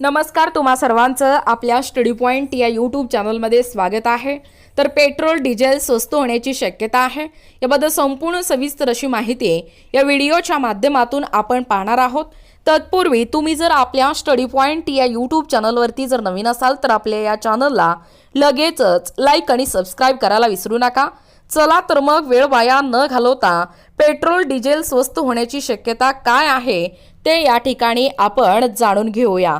नमस्कार तुम्हा सर्वांचं आपल्या स्टडी पॉईंट या यूट्यूब चॅनलमध्ये स्वागत आहे. तर पेट्रोल डिझेल स्वस्त होण्याची शक्यता आहे. याबद्दल संपूर्ण सविस्तर अशी माहिती या व्हिडिओच्या माध्यमातून आपण पाहणार आहोत. तत्पूर्वी तुम्ही जर आपल्या स्टडी पॉईंट या यूट्यूब चॅनलवरती जर नवीन असाल तर आपल्या या चॅनलला लगेचच लाईक आणि सबस्क्राईब करायला विसरू नका. चला तर मग वेळ वाया न घालवता पेट्रोल डिझेल स्वस्त होण्याची शक्यता काय आहे ते या ठिकाणी आपण जाणून घेऊया.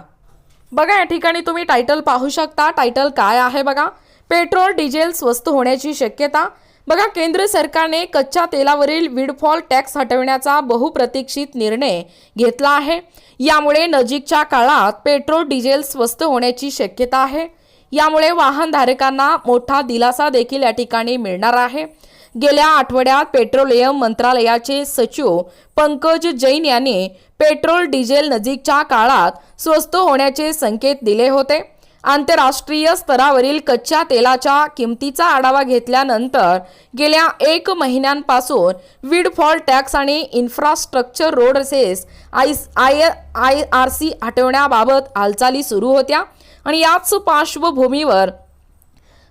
बघा या ठिकाणी तुम्ही टायटल पाहू शकता. टायटल काय आहे बघा? पेट्रोल डिझेल स्वस्त होण्याची शक्यता. बघा केंद्र सरकारने कच्च्या तेलावरील विडफॉल टॅक्स हटवण्याचा बहुप्रतीक्षित निर्णय घेतला आहे. यामुळे नजीकच्या काळात पेट्रोल डिझेल स्वस्त होण्याची शक्यता आहे. यामुळे वाहनधारकांना मोठा दिलासा देखील या ठिकाणी मिळणार आहे. गेल्या आठवड्यात पेट्रोलियम मंत्रालयाचे सचिव पंकज जैन यांनी पेट्रोल डिझेल नजीकच्या काळात स्वस्त होण्याचे संकेत दिले होते. आंतरराष्ट्रीय स्तरावरील कच्च्या तेलाच्या किमतीचा आढावा घेतल्यानंतर गेल्या एक महिन्यांपासून विडफॉल टॅक्स आणि infrastructure road cess I I I R C हटवण्याबाबत हालचाली सुरू होत्या आणि याच पार्श्वभूमीवर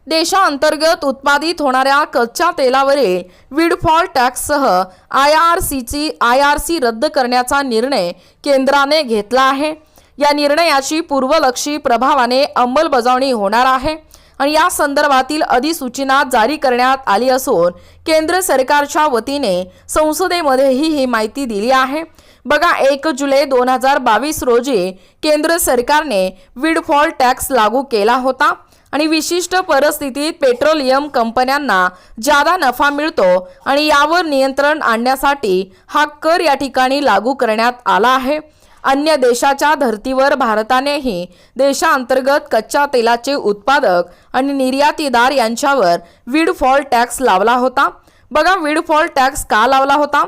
देशांतर्गत उत्पादित होणाऱ्या कच्च्या तेलावरील विडफॉल टॅक्ससह आय आर सीची आय आर सी रद्द करण्याचा निर्णय केंद्राने घेतला आहे. या निर्णयाची पूर्वलक्षी प्रभावाने अंमलबजावणी होणार आहे आणि या संदर्भातील अधिसूचना जारी करण्यात आली असून केंद्र सरकारच्या वतीने संसदेमध्येही ही माहिती दिली आहे. बघा एक जुलै दोन हजार बावीस रोजी केंद्र सरकारने विडफॉल टॅक्स लागू केला होता. आणि विशिष्ट परिस्थितीत पेट्रोलियम कंपन्यांना जादा नफा मिळतो आणि यावर नियंत्रण आणण्यासाठी हा कर या ठिकाणी लागू करण्यात आला आहे. अन्य देशाच्या धर्तीवर भारतानेही देशांतर्गत कच्च्या तेलाचे उत्पादक आणि निर्यातीदार यांच्यावर विडफॉल टॅक्स लावला होता. बघा विडफॉल टॅक्स का लावला होता?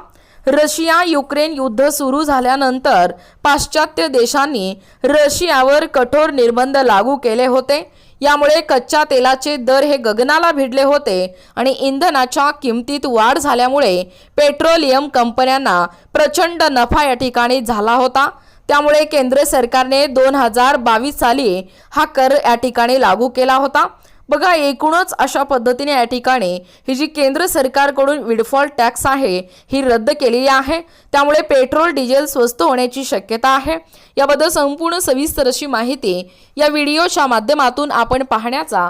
रशिया युक्रेन युद्ध सुरू झाल्यानंतर पाश्चात्य देशांनी रशियावर कठोर निर्बंध लागू केले होते. यामुळे कच्च्या तेलाचे दर हे गगनाला भिडले होते आणि इंधनाच्या किमतीत वाढ झाल्यामुळे पेट्रोलियम कंपन्यांना प्रचंड नफा या ठिकाणी झाला होता. त्यामुळे केंद्र सरकारने दोन हजार बावीस साली हा कर या ठिकाणी लागू केला होता. बघा एकूणच अशा पद्धतीने या ठिकाणी ही जी केंद्र सरकारकडून विडफॉल टॅक्स आहे ही रद्द केलेली आहे. त्यामुळे पेट्रोल डिझेल स्वस्त होण्याची शक्यता आहे. याबद्दल संपूर्ण सविस्तर अशी माहिती या व्हिडिओच्या माध्यमातून आपण पाहण्याचा